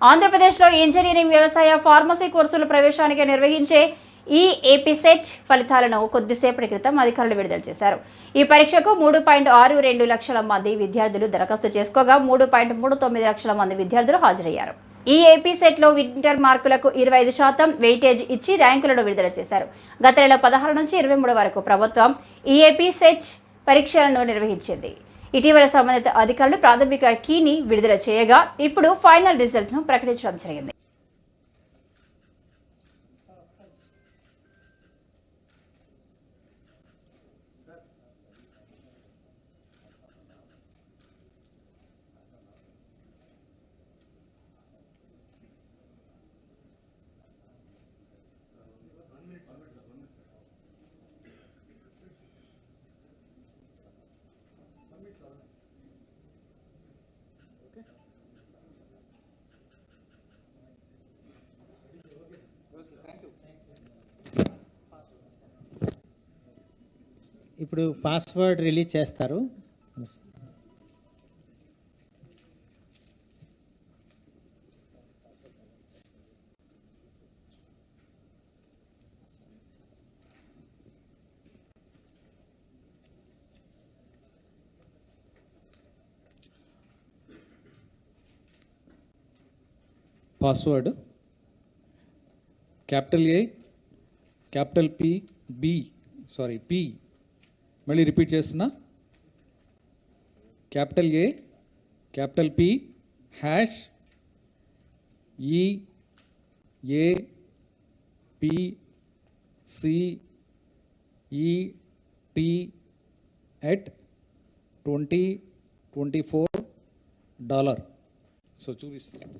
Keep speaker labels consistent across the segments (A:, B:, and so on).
A: ఆంధ్రప్రదేశ్లో ఇంజనీరింగ్ వ్యవసాయ ఫార్మసీ కోర్సుల ప్రవేశానికి నిర్వహించే ఈ ఏపీసెట్ ఫలితాలను కొద్దిసేపటి క్రితం అధికారులు విడుదల చేశారు. ఈ పరీక్షకు మూడు పాయింట్ ఆరు రెండు లక్షల మంది విద్యార్థులు దరఖాస్తు చేసుకోగా మూడు పాయింట్ మూడు తొమ్మిది లక్షల మంది విద్యార్థులు హాజరయ్యారు. ఈ ఏపీ సెట్లో ఇంటర్ మార్కులకు ఇరవై ఐదు శాతం వెయిటేజ్ ఇచ్చి ర్యాంకులను విడుదల చేశారు. గత నెల పదహారు నుంచి ఇరవై మూడు వరకు ప్రభుత్వం ఈ ఏపీ సెట్ పరీక్షలను నిర్వహించింది. ఇటీవల సంబంధిత అధికారులు ప్రాథమిక కీని విడుదల చేయగా ఇప్పుడు ఫైనల్ రిజల్ట్ను ప్రకటించడం జరిగింది.
B: ఇప్పుడు పాస్వర్డ్ రిలీజ్ చేస్తారు.
C: Password capital A capital P B sorry P మళ్ళీ రిపీట్ చేస్తున్నా. Capital A capital P hash E A P C E T at twenty twenty four dollar. So చూపిస్తాను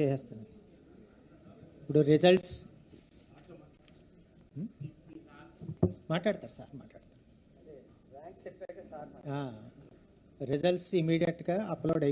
B: చేసేస్తాను. ఇప్పుడు రిజల్ట్స్ హ్మ్? మాట్లాడతారు సార్ మాట్లాడతారు. రిజల్ట్స్ ఇమీడియట్గా అప్లోడ్ అయిపోయి